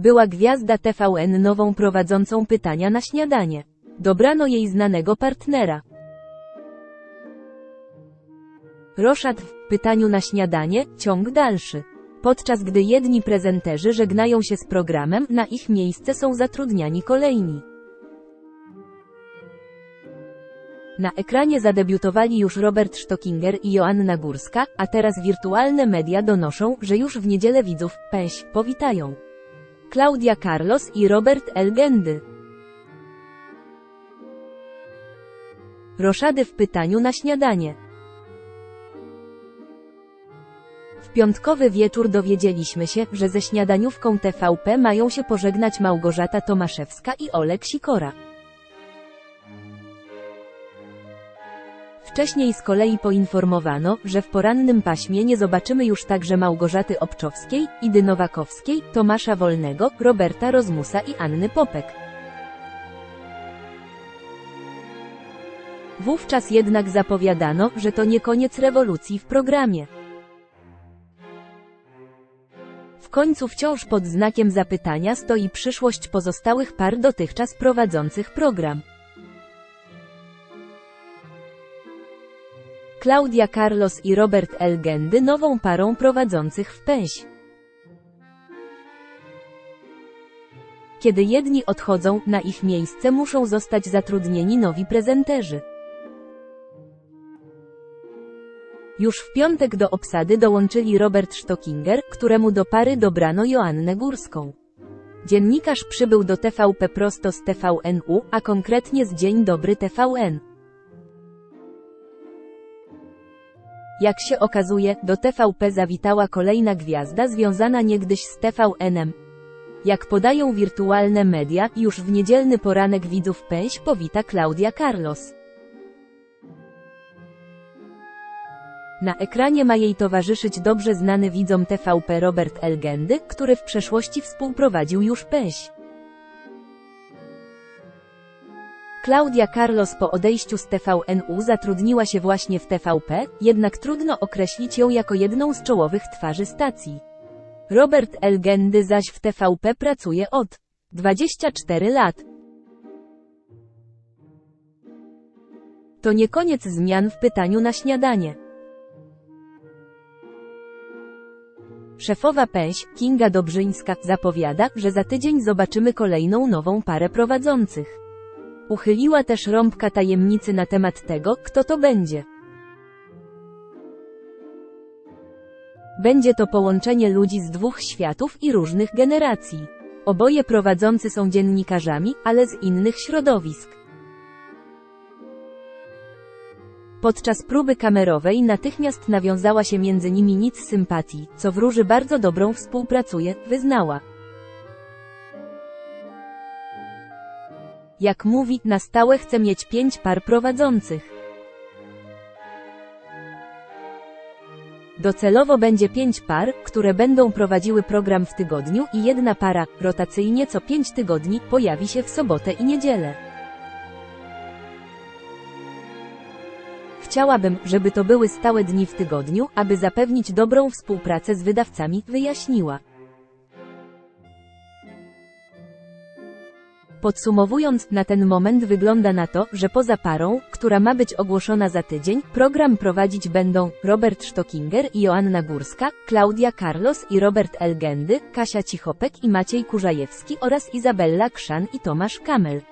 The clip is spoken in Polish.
Była gwiazda TVN nową prowadzącą pytania na śniadanie. Dobrano jej znanego partnera. Roszad w pytaniu na śniadanie, ciąg dalszy. Podczas gdy jedni prezenterzy żegnają się z programem, na ich miejsce są zatrudniani kolejni. Na ekranie zadebiutowali już Robert Stockinger i Joanna Górska, a teraz wirtualne media donoszą, że już w niedzielę widzów, pęś, powitają. Claudia Carlos i Robert L. Gendy. Roszady w pytaniu na śniadanie. W piątkowy wieczór dowiedzieliśmy się, że ze śniadaniówką TVP mają się pożegnać Małgorzata Tomaszewska i Olek Sikora. Wcześniej z kolei poinformowano, że w porannym paśmie nie zobaczymy już także Małgorzaty Obczowskiej, Idy Nowakowskiej, Tomasza Wolnego, Roberta Rozmusa i Anny Popek. Wówczas jednak zapowiadano, że to nie koniec rewolucji w programie. W końcu wciąż pod znakiem zapytania stoi przyszłość pozostałych par dotychczas prowadzących program. Claudia Carlos i Robert L. Gendy nową parą prowadzących w pęś. Kiedy jedni odchodzą, na ich miejsce muszą zostać zatrudnieni nowi prezenterzy. Już w piątek do obsady dołączyli Robert Stockinger, któremu do pary dobrano Joannę Górską. Dziennikarz przybył do TVP prosto z TVNU, a konkretnie z Dzień Dobry TVN. Jak się okazuje, do TVP zawitała kolejna gwiazda związana niegdyś z TVN-em. Jak podają wirtualne media, już w niedzielny poranek widzów pęś powita Claudia Carlos. Na ekranie ma jej towarzyszyć dobrze znany widzom TVP Robert Elgendy, który w przeszłości współprowadził już pęś. Claudia Carlos po odejściu z TVNU zatrudniła się właśnie w TVP, jednak trudno określić ją jako jedną z czołowych twarzy stacji. Robert Elgendy zaś w TVP pracuje od 24 lat. To nie koniec zmian w pytaniu na śniadanie. Szefowa pęś, Kinga Dobrzyńska, zapowiada, że za tydzień zobaczymy kolejną nową parę prowadzących. Uchyliła też rąbka tajemnicy na temat tego, kto to będzie. Będzie to połączenie ludzi z dwóch światów i różnych generacji. Oboje prowadzący są dziennikarzami, ale z innych środowisk. Podczas próby kamerowej natychmiast nawiązała się między nimi nic sympatii, co wróży bardzo dobrą współpracuje, wyznała. Jak mówi, na stałe chce mieć pięć par prowadzących. Docelowo będzie pięć par, które będą prowadziły program w tygodniu i jedna para, rotacyjnie co pięć tygodni, pojawi się w sobotę i niedzielę. Chciałabym, żeby to były stałe dni w tygodniu, aby zapewnić dobrą współpracę z wydawcami, wyjaśniła. Podsumowując, na ten moment wygląda na to, że poza parą, która ma być ogłoszona za tydzień, program prowadzić będą Robert Stockinger i Joanna Górska, Claudia Carlos i Robert Elgendy, Kasia Cichopek i Maciej Kurzajewski oraz Izabella Krzan i Tomasz Kamel.